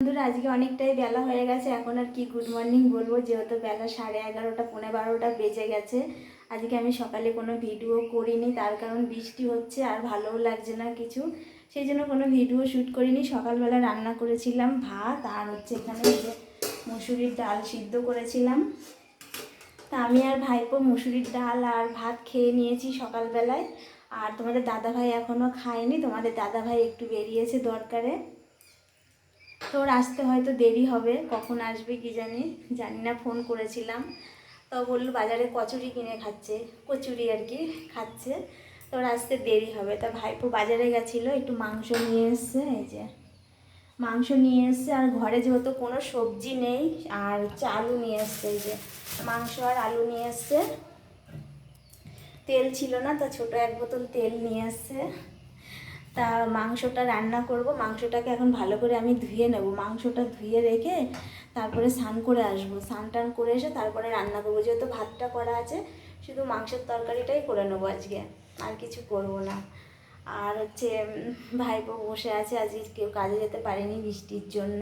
বন্ধুরা, আজকে অনেকটাই বেলা হয়ে গেছে। এখন আর কি গুড মর্নিং বলব, যেহেতু বেলা সাড়ে এগারোটা পনেরো বারোটা বেজে গেছে। আজকে আমি সকালে কোনো ভিডিও করিনি, তার কারণ বৃষ্টি হচ্ছে আর ভালোও লাগছে না কিছু। সেই জন্য কোনো ভিডিও শ্যুট করিনি। সকালবেলা রান্না করেছিলাম ভাত আর হচ্ছে এখানে মুসুরির ডাল সিদ্ধ করেছিলাম। তা আমি আর ভাইপো মুসুরির ডাল আর ভাত খেয়ে নিয়েছি সকালবেলায়। আর তোমাদের দাদাভাই এখনও খায়নি, তোমাদের দাদাভাই একটু বেরিয়েছে দরকারে। তো ওর আসতে হয়তো দেরি হবে, কখন আসবে কি জানি জানি না ফোন করেছিলাম। তো বলল বাজারে কচুরি কিনে খাচ্ছে, কচুরি আর কি খাচ্ছে। তোর আসতে দেরি হবে। তা ভাইপো বাজারে গেছিল, একটু মাংস নিয়ে এসছে, এই যে। মাংস নিয়ে এসছে, আর ঘরে যেহেতু কোনো সবজি নেই, আর আলু নিয়ে এসছে, এই যে। মাংস আর আলু নিয়ে এসছে। তেল ছিল না, তা ছোট এক বোতল তেল নিয়ে এসছে। তা মাংসটা রান্না করব। মাংসটাকে এখন ভালো করে আমি ধুয়ে নেব। মাংসটা ধুয়ে রেখে তারপরে স্নান করে আসব। স্নান টান করে এসে তারপরে রান্না করব। যেহেতু ভাতটা করা আছে, শুধু মাংসের তরকারিটাই করে নেব আজকে। আর কিছু করব না। আর হচ্ছে ভাইপো বসে আছে। আজকে কেউ কাজে যেতে পারেনি বৃষ্টির জন্য।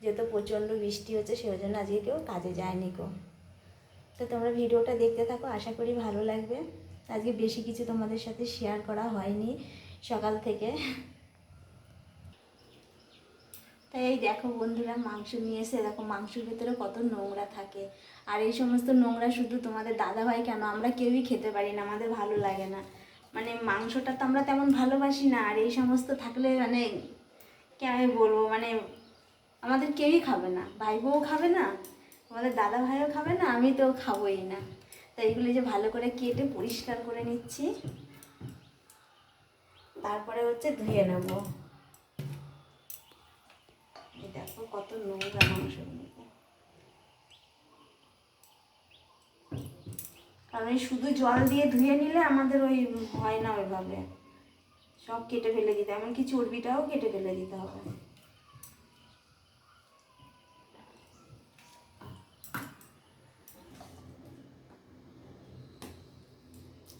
যেহেতু প্রচণ্ড বৃষ্টি হচ্ছে সেই জন্য আজকে কেউ কাজে যায়নি গো। তো তোমরা ভিডিওটা দেখতে থাকো। আশা করি ভালো লাগবে। আজকে বেশি কিছু তোমাদের সাথে শেয়ার করা হয়নি। সকাল থেকে। তাই এই দেখো বন্ধুরা, মাংস নিয়ে এসে দেখো মাংসের ভেতরে কত নোংরা থাকে। আর এই সমস্ত নোংরা শুধু তোমাদের দাদাভাই কেন? আমরা কেউই খেতে পারি না, আমাদের ভালো লাগে না। মানে মাংসটা তো আমরা তেমন ভালোবাসি না, আর এই সমস্ত থাকলে মানে কেমন বলব? মানে আমাদের কেউই খাবে না ভাই বউ খাবে না, আমাদের দাদা ভাইও খাবে না আমি তো খাবোই না। তাই এগুলো যে ভালো করে কেটে পরিষ্কার করে নিচ্ছি। তারপরে হচ্ছে ধুয়ে নেব। দেখো কত নোংরা মাংস কারণ শুধু জল দিয়ে ধুয়ে নিলে আমাদের ওই হয় না ওইভাবে। সব কেটে ফেলে দিতে। এমনকি চর্বিটাও কেটে ফেলে দিতে হবে।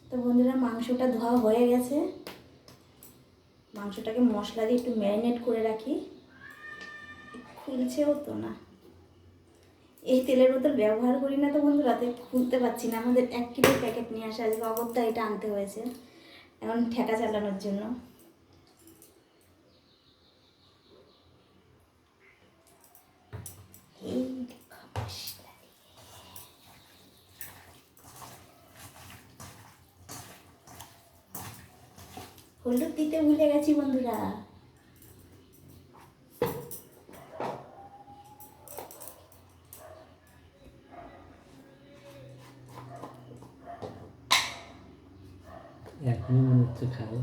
তো বন্ধুরা, মাংসটা ধোয়া হয়ে গেছে। মাংসটাকে মশলা দিয়ে একটু ম্যারিনেট করে রাখি। খুলছেও তো না। এই তেলের বোতল ব্যবহার করি না তো বন্ধুরা, তাই খুলতে পারছি না। আমাদের এক কিলো প্যাকেট নিয়ে আসা আজকে অগত্যা এটা আনতে হয়েছে। এখন ঠেকা চালানোর জন্য এই দেখো মশলা দিয়ে। হলুদ দিতে ভুলে গেছি বন্ধুরা। এখনই মনে হচ্ছে খায়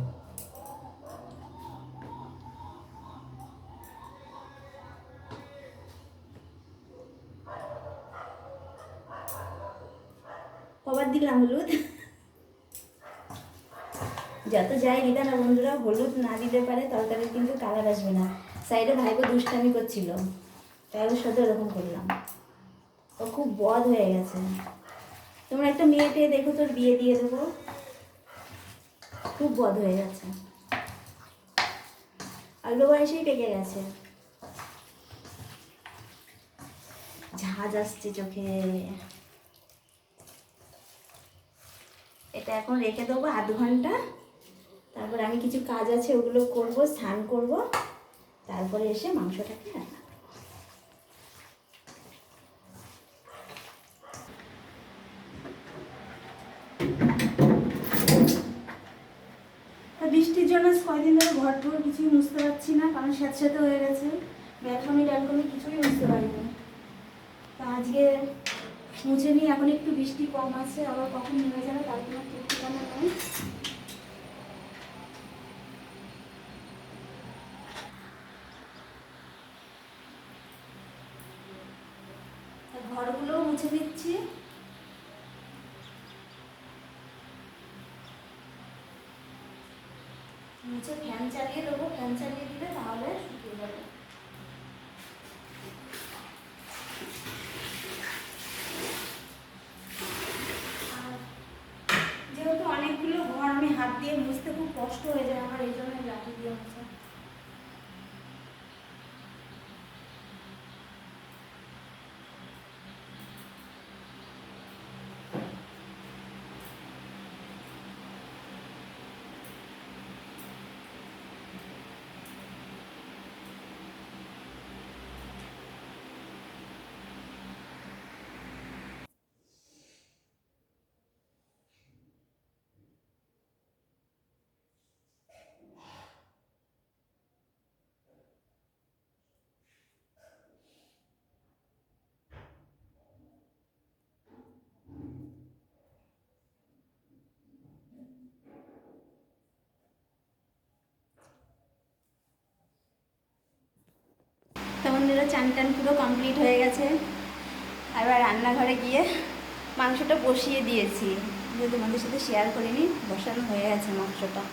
কবার দিলাম হলুদ। যত যাই নিতে না বন্ধুরা, হলুদ না দিতে পারে তরকারির কিন্তু কালার আসবে না। সাইডে ভাইকে দুষ্টামি করছিল। তাই ওর সাথে ওরকম করলাম। ও খুব বদ হয়ে গেছে। তোমরা একটা মেয়েকে দেখো, তোর বিয়ে দিয়ে দেবো। খুব বদ হয়ে গেছে। অল্প বয়সেই পেকে গেছে। ঝাঁজ আসছে চোখে। এটা এখন রেখে দেবো আধ ঘণ্টা। তারপর আমি কিছু কাজ আছে, ওগুলো করব, স্নান করব। তারপরে এসে মাংসটাকে রান্না বৃষ্টির জন্য ছয়দিন ধরে ঘর টুর কিছুই মুছতে পারছি না, কারণ স্যাঁতস্যাঁতে হয়ে গেছে। ব্যালকনি ট্যালকনি কিছুই মুছতে পারিনি। তা আজকে মুছে নিই, এখন একটু বৃষ্টি কম আছে, আবার কখন নেমে যাবে তার কোনো ঠিক ঠিকানা নেই তা ঘরগুলোও মুছে দিচ্ছি। মুছে ফ্যান চালিয়ে দেবো ফ্যান চালিয়ে দিলে তাহলে শুকিয়ে যাবে। যেহেতু অনেকগুলো ঘর আমি হাত দিয়ে মুছতে খুব কষ্ট হয়ে যায় আমার, এই জন্য লাঠি দিয়ে মুছে বন্ধুরা চান টান পুরো কমপ্লিট হয়ে গেছে। এবার রান্নাঘরে গিয়ে মাংসটা বসিয়ে দিয়েছি। যে তোমাদের সাথে শেয়ার করিনি, বসানো হয়ে গেছে মাংসটা।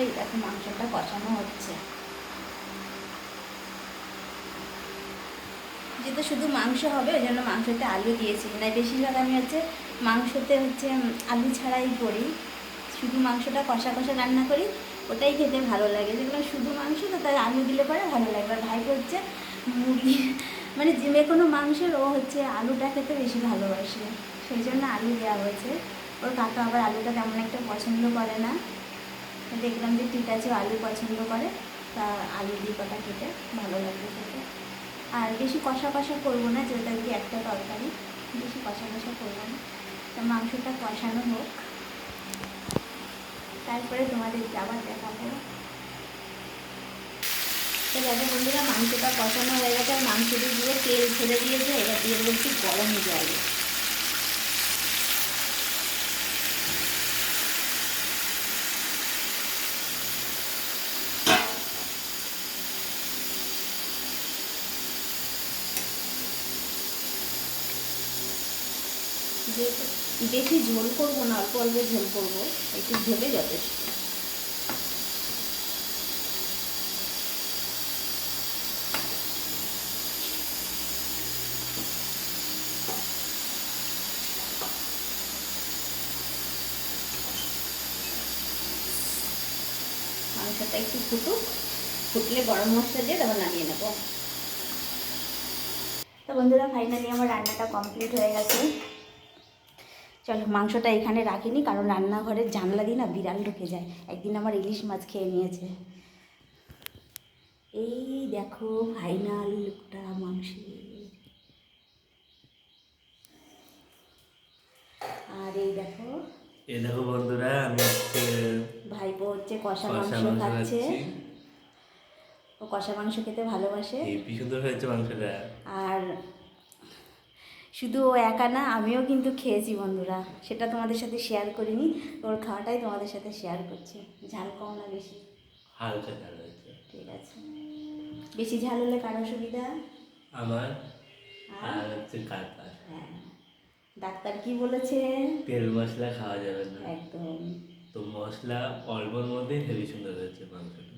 এই দেখো মাংসটা কষানো হচ্ছে। যেহেতু শুধু মাংস হবে, ওই জন্য মাংসতে আলু দিয়েছি। না, বেশিরভাগ আমি হচ্ছে মাংসতে হচ্ছে আলু ছাড়াই করি। শুধু মাংসটা কষা কষা রান্না করি ওটাই খেতে ভালো লাগে। যেগুলো শুধু মাংস, তো তাই আলু দিলে পরে ভালো লাগে। আর ভাইকে হচ্ছে মুরগি মানে যে কোনো মাংসের, ও হচ্ছে আলুটা খেতে বেশি ভালোবাসে। সেই জন্য আলু দেওয়া হয়েছে। ওর কাকা আবার আলুটা তেমন একটা পছন্দ করে না। দেখলাম যে ঠিক আছে আলু পছন্দ করে। তা আলু দিয়ে কটা খেতে ভালো লাগবে খেতে। আর বেশি কষা কষা করব না, যেটা কি একটা তরকারি। বেশি কষা কষা করব না। তা মাংসটা কষানো হোক। তারপরে তোমাদের আবার দেখাবো তো দেখো বন্ধুরা, মাংসটা কষানো হয়ে গেছে, আর মাংসটি দিয়ে তেল ছেড়ে দিয়েছে, এবার দিয়ে বলছি গরমে জল। যেহেতু বেশি ঝোল করব না, অল্প অল্প ঝোল করব, একটু ঝোলে যথেষ্ট। মাংসটা একটু ফুটুক, ফুটলে গরম মশলা দিয়ে তারপর নামিয়ে নেব। তো বন্ধুরা ফাইনালি আমার রান্নাটা কমপ্লিট হয়ে গেছে। চলো মাংসটা এখানে রাখিনি কারণ রান্নাঘরের জানলা দিয়ে না বিড়াল ঢুকে যায়। একদিন আমার ইলিশ মাছ খেয়ে নিয়েছে। এই দেখো ফাইনাল লুকটা মাংসের। আর এই দেখো এই দেখো বন্ধুরা আমি হচ্ছে ভাইপো হচ্ছে কষা মাংস খাচ্ছে। ও কষা মাংস খেতে ভালোবাসে। হেবি সুন্দর হয়েছে মাংসটা। আর শুধু ও একা না আমিও কিন্তু খেয়েছি বন্ধুরা। সেটা তোমাদের সাথে শেয়ার করিনি ওর খাওয়াটাই তোমাদের সাথে শেয়ার করছি। ঝাল কম না বেশি? হালকা ঝাল হয়েছে। ঠিক আছে। বেশি ঝাল হলে কারও অসুবিধা? আমার? আর? হচ্ছে হ্যাঁ। ডাক্তার কি বলেছে? তেল মশলা খাওয়া যাবে না। একদম। তো মশলা অল্পর মধ্যেই হেবি সুন্দর হয়েছে মাংসটা।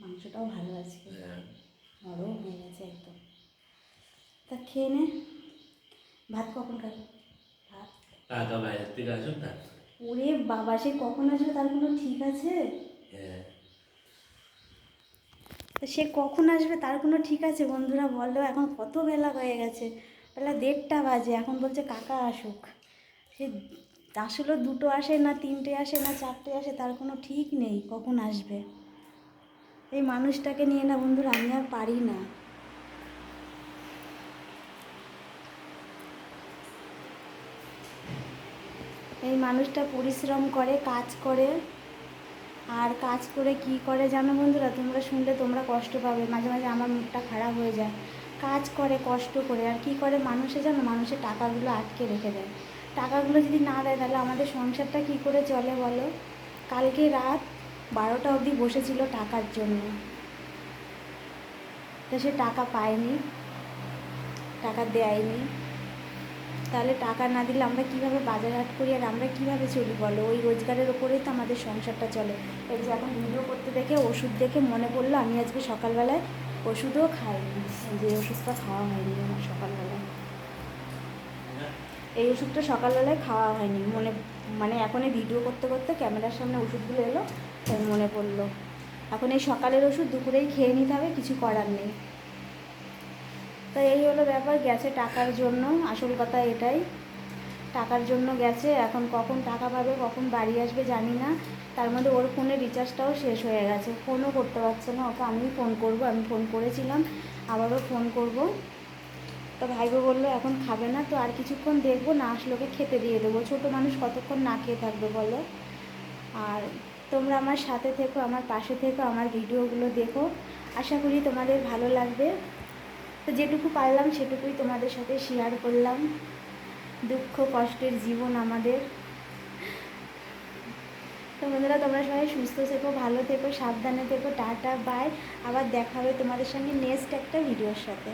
মাংসটাও ভালো আছে। হ্যাঁ। নরম হয়ে গেছে একদম। তা খেয়ে নে। ভাত কখন খাবি? ভাত। কাকা বাইরের থেকে আসুন না ওরে বাবা সে কখন আসবে তার কোনো ঠিক আছে? হ্যাঁ। সে কখন আসবে তার কোনো ঠিক আছে? বন্ধুরা বলল এখন কত বেলা হয়ে গেছে। বেলা দেড়টা বাজে এখন বলছে কাকা আসুক। সে আসলে দুটো আসে না তিনটে আসে না চারটে আসে তার কোনো ঠিক নেই কখন আসবে। এই মানুষটাকে নিয়ে না বন্ধুরা আমি আর পারি না। এই মানুষটা পরিশ্রম করে, কাজ করে। আর কাজ করে কি করে জানো বন্ধুরা? তোমরা শুনলে তোমরা কষ্ট পাবে। মাঝে মাঝে আমার মুখটা খারাপ হয়ে যায়। কাজ করে, কষ্ট করে। আর কি করে মানুষে জানো? মানুষের টাকাগুলো আটকে রেখে দেয়। টাকাগুলো যদি না দেয় তাহলে আমাদের সংসারটা কি করে চলে বলো? কালকে রাত বারোটা অবধি বসেছিল টাকার জন্য। তো সে টাকা পায়নি। টাকা দেয়নি। তাহলে টাকা না দিলে আমরা কীভাবে বাজার হাট করি আর আমরা কীভাবে চলি বলো? ওই রোজগারের ওপরেই তো আমাদের সংসারটা চলে। এই যে এখন ভিডিও করতে দেখে, ওষুধ দেখে মনে পড়ল, আমি আজকে সকালবেলায় ওষুধও খাইনি। যে ওষুধটা খাওয়া হয়নি আমার সকালবেলায়। এই ওষুধটা সকালবেলায় খাওয়া হয়নি। মনে মানে এখন এই ভিডিও করতে করতে ক্যামেরার সামনে ওষুধগুলো এলো, তাই মনে পড়ল। এখন এই সকালের ওষুধ দুপুরেই খেয়ে নিতে হবে, কিছু করার নেই। তো এই হলো ব্যাপার, গেছে টাকার জন্য, আসল কথা এটাই। টাকার জন্য গেছে, এখন কখন টাকা পাবে, কখন বাড়ি আসবে জানি না। তার মধ্যে ওর ফোনে রিচার্জটাও শেষ হয়ে গেছে, ফোনও করতে পারছে না, ওকে আমি ফোন করব, আমি ফোন করেছিলাম, আবারও ফোন করব। তো ভাইবো বলল, এখন খাবে না তো, আর কিছুক্ষণ দেখব, না আসলে ওকে খেতে দিয়ে দেবো। ছোটো মানুষ কতক্ষণ না খেয়ে থাকবে বলো? আর তোমরা আমার সাথে থেকো, আমার পাশে থেকো, আমার ভিডিওগুলো দেখো। আশা করি তোমাদের ভালো লাগবে। তো যেটুকু পারলাম সেটুকুই তোমাদের সাথে শেয়ার করলাম। দুঃখ, কষ্টের জীবন আমাদের। তো বন্ধুরা, তোমরা সবাই সুস্থ থেকো, ভালো থেকো, সাবধানে থেকো, টাটা বাই আবার দেখা হবে তোমাদের সঙ্গে নেক্সট একটা ভিডিওর সাথে।